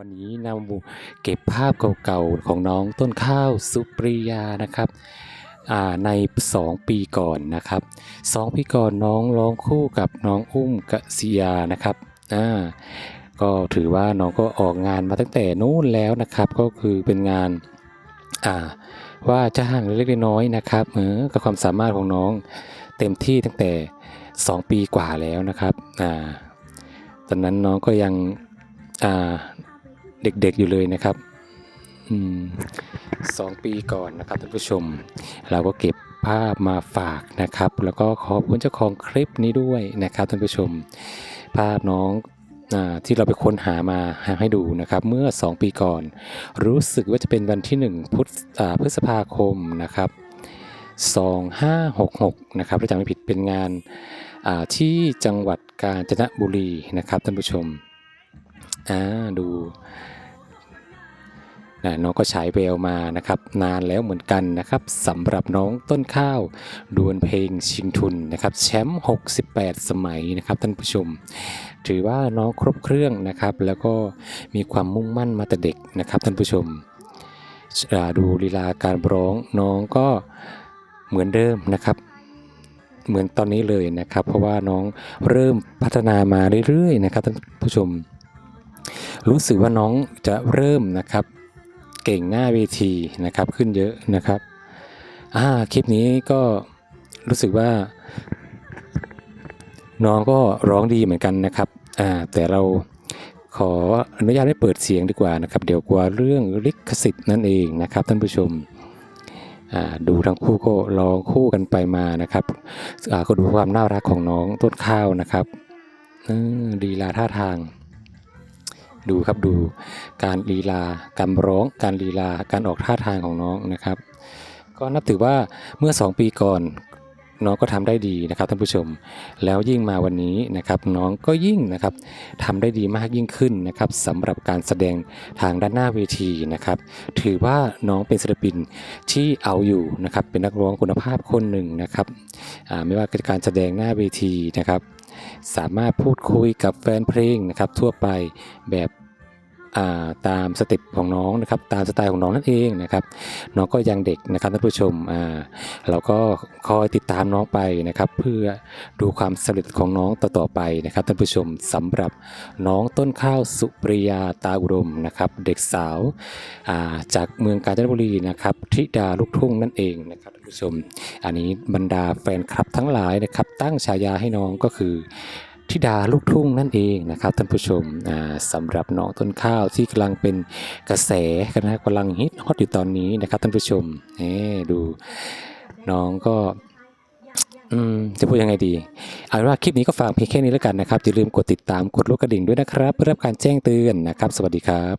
วันนี้นำเก็บภาพเก่าๆของน้องต้นข้าวสุปริยานะครับใน 2 ปีก่อนนะครับ 2 ปีก่อนน้องร้องคู่กับน้องอุ้มกศิยานะครับก็ถือว่าน้องก็ออกงานมาตั้งแต่นู้นแล้วนะครับ ก็คือเป็นงานอ่าว่าจ้างเล็กๆน้อยๆนะครับเออกับความสามารถของน้องเต็มที่ตั้งแต่ 2 ปีกว่าแล้วนะครับอตอนนั้นน้องก็ยังอ่า เด็กๆอยู่เลยนะครับอสองปีก่อนนะครับท่านผู้ชม เราก็เก็บภาพมาฝากนะครับ แล้วก็ขอบคุณเจ้าของคลิปนี้ด้วยนะครับท่านผู้ชม ภาพน้องอที่เราไปค้นหามาให้ดูนะครับ เมื่อ 2 ปีก่อน รู้สึกว่าจะเป็นวันที่ 1 พุธอ่าพฤษภาคมนะครับ 2566 นะครับถ้าจำไม่ผิดเป็นงานที่จังหวัดกาญจนบุรีนะครับท่านผู้ชมดู นะน้องก็ฉายแววมานะครับนานแล้วเหมือนกันนะครับสำหรับน้องต้นข้าวดวลเพลงชิงทุนนะครับแชมป์68 สมัยนะครับท่านผู้ชม ถือว่าน้องครบเครื่องนะครับแล้วก็มีความมุ่งมั่นมาแต่เด็กนะครับท่านผู้ชมดูลีลาการร้องน้องก็เหมือนเดิมนะครับเหมือนตอนนี้เลยนะครับ เพราะว่าน้องเริ่มพัฒนามาเรื่อยๆนะครับท่านผู้ชม รู้สึกว่าน้องจะเริ่มนะครับ เก่งหน้าเวทีนะครับขึ้นเยอะนะครับอ่าคลิปนี้ก็รู้สึกว่า น้องก็ร้องดีเหมือนกันนะครับอ่าแต่เราขออนุญาตไม่เปิดเสียงดีกว่านะครับ เดี๋ยวกลัวเรื่องลิขสิทธิ์นั่นเองนะครับท่านผู้ชมดูทั้งคู่ก็ร้องคู่กันไปมานะครับก็ดูความน่ารักของน้องต้นข้าวนะครับเออลีลาท่าทาง ดูครับดูการลีลาการร้องการลีลาการออกท่าทางของน้องนะครับ ก็นับถือว่าเมื่อ 2 ปีก่อนน้องก็ทำได้ดีนะครับท่านผู้ชม แล้วยิ่งมาวันนี้นะครับน้องก็ยิ่งนะครับทำได้ดีมากยิ่งขึ้นนะครับสำหรับการแสดงทางด้านหน้าเวทีนะครับ ถือว่าน้องเป็นศิลปินที่เอาอยู่นะครับเป็นนักร้องคุณภาพคนหนึ่งนะครับไม่ว่าการแสดงหน้าเวทีนะครับ สามารถพูดคุยกับแฟนเพลงนะครับทั่วไปแบบ ตามสเต็ปของน้องนะครับตามสไตล์ของน้องนั่นเองนะครับน้องก็ยังเด็กนะครับท่านผู้ชมอ่าเราก็คอยติดตามน้องไปนะครับ เพื่อดูความสำเร็จของน้องต่อๆไปนะครับท่านผู้ชมสำหรับน้องต้นข้าวสุปริยาตาอุดมนะครับ เด็กสาวอ่าจากเมืองกาญจนบุรีนะครับธิดาลูกทุ่งนั่นเองนะครับท่านผู้ชม อันนี้บรรดาแฟนคลับทั้งหลายนะครับ ตั้งฉายาให้น้องก็คือ ธิดาลูกทุ่งนั่นเองนะครับท่านผู้ชมอ่าสำหรับน้องต้นข้าวที่กำลังเป็นกระแสกันนะกำลังฮิตฮอตอยู่ตอนนี้นะครับท่านผู้ชมเอ๊ดูน้องก็จะพูดยังไงดีเอาเป็นว่าคลิปนี้ก็ฝากเพียงแค่นี้แล้วกันนะครับอย่าลืมกดติดตามกดลูกกระดิ่งด้วยนะครับ เพื่อรับการแจ้งเตือนนะครับ สวัสดีครับ